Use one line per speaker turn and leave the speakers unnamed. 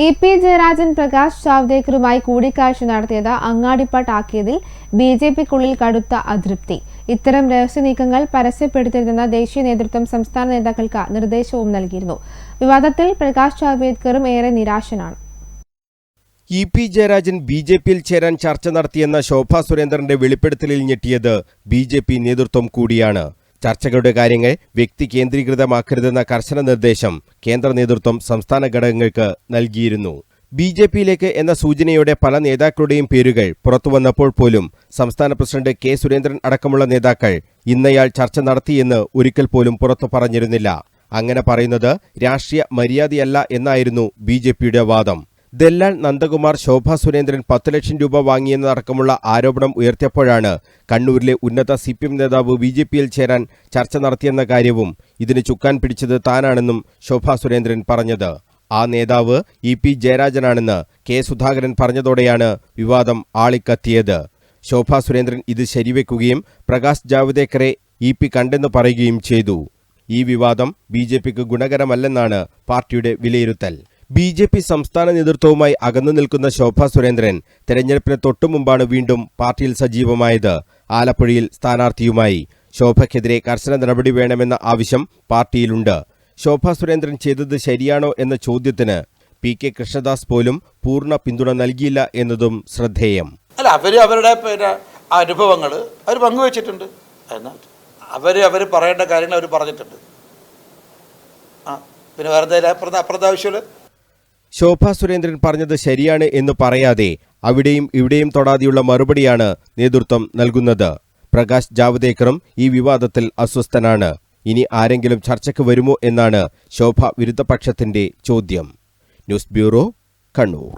E P Jayarajan Prakash ജാവ്ദേക്കറുമായി കൂടിക്കാഴ്ച നടത്തിയത് അങ്ങാടിപ്പാട്ടാക്കിയതിൽ ബി ജെ പിക്കുള്ളിൽ കടുത്ത അതൃപ്തി. ഇത്തരം രഹസ്യ നീക്കങ്ങൾ പരസ്യപ്പെടുത്തരുതെന്ന ദേശീയ നേതൃത്വം സംസ്ഥാന നേതാക്കൾക്ക് നിർദ്ദേശവും നൽകിയിരുന്നു. വിവാദത്തിൽ പ്രകാശ് ജാവ്ദേക്കറും ഏറെ നിരാശനാണ്.
E P Jayarajan B J പിയിൽ ചേരാൻ ചർച്ച നടത്തിയെന്ന ശോഭാ സുരേന്ദ്രന്റെ വെളിപ്പെടുത്തലിൽ ഞെട്ടിയത് ബി ജെ പി നേതൃത്വം കൂടിയാണ്. ചർച്ചകളുടെ കാര്യങ്ങൾ വ്യക്തി കേന്ദ്രീകൃതമാക്കരുതെന്ന കർശന നിർദ്ദേശം കേന്ദ്ര നേതൃത്വം സംസ്ഥാന ഘടകങ്ങൾക്ക് നൽകിയിരുന്നു. ബി ജെ പിയിലേക്ക് എന്ന സൂചനയോടെ പല നേതാക്കളുടെയും പേരുകൾ പുറത്തുവന്നപ്പോൾ പോലും സംസ്ഥാന പ്രസിഡന്റ് കെ സുരേന്ദ്രൻ അടക്കമുള്ള നേതാക്കൾ ഇന്നയാൾ ചർച്ച നടത്തിയെന്ന് ഒരിക്കൽ പോലും പുറത്തു പറഞ്ഞിരുന്നില്ല. അങ്ങനെ പറയുന്നത് രാഷ്ട്രീയ മര്യാദയല്ല എന്നായിരുന്നു ബി വാദം. ദല്ലാൽ നന്ദകുമാർ ശോഭ സുരേന്ദ്രൻ പത്ത് ലക്ഷം രൂപ വാങ്ങിയെന്നതടക്കമുള്ള ആരോപണം ഉയർത്തിയപ്പോഴാണ് കണ്ണൂരിലെ ഉന്നത സി പി എം നേതാവ് ബി ജെ പിയിൽ ചേരാൻ ചർച്ച നടത്തിയെന്ന കാര്യവും ഇതിന് ചുക്കാൻ പിടിച്ചത് താനാണെന്നും ശോഭ സുരേന്ദ്രൻ പറഞ്ഞത്. ആ നേതാവ് ഇ പി ജയരാജനാണെന്ന് കെ സുധാകരൻ പറഞ്ഞതോടെയാണ് വിവാദം ആളിക്കത്തിയത്. ശോഭ സുരേന്ദ്രൻ ഇത് ശരിവെക്കുകയും പ്രകാശ് ജാവ്ദേക്കറെ ഇ പി കണ്ടെന്ന് പറയുകയും ചെയ്തു. ഈ വിവാദം ബി ജെ പിക്ക് ഗുണകരമല്ലെന്നാണ് പാർട്ടിയുടെ വിലയിരുത്തൽ. ബി ജെ പി സംസ്ഥാന നേതൃത്വവുമായി അകന്നു നിൽക്കുന്ന ശോഭ സുരേന്ദ്രൻ തെരഞ്ഞെടുപ്പിന് തൊട്ടുമുമ്പാണ് വീണ്ടും പാർട്ടിയിൽ സജീവമായത്. ആലപ്പുഴയിൽ സ്ഥാനാർത്ഥിയുമായി ശോഭയ്ക്കെതിരെ കർശന നടപടി വേണമെന്ന ആവശ്യം പാർട്ടിയിലുണ്ട്. ശോഭ സുരേന്ദ്രൻ ചെയ്തത് ശരിയാണോ എന്ന ചോദ്യത്തിന് പി കെ കൃഷ്ണദാസ് പോലും പൂർണ പിന്തുണ നൽകിയില്ല എന്നതും ശ്രദ്ധേയം.
അല്ല അവർ അവരുടെ പിന്നെ അനുഭവങ്ങൾ അവർ പങ്കുവച്ചിട്ടുണ്ട്. അവർ അവർ പറയേണ്ട കാര്യങ്ങൾ അവർ പറഞ്ഞിട്ടുണ്ട്. ആ പിന്നെ വേറെ എന്തെങ്കിലും
ശോഭാ സുരേന്ദ്രൻ പറഞ്ഞത് ശരിയാണ് എന്ന് പറയാതെ അവിടെയും ഇവിടെയും തൊടാതെയുള്ള മറുപടിയാണ് നേതൃത്വം നൽകുന്നത്. പ്രകാശ് ജാവ്ദേക്കറും ഈ വിവാദത്തിൽ അസ്വസ്ഥനാണ്. ഇനി ആരെങ്കിലും ചർച്ചയ്ക്ക് വരുമോ എന്നാണ് ശോഭ വിരുദ്ധപക്ഷത്തിന്റെ ചോദ്യം. News bureau Kannur.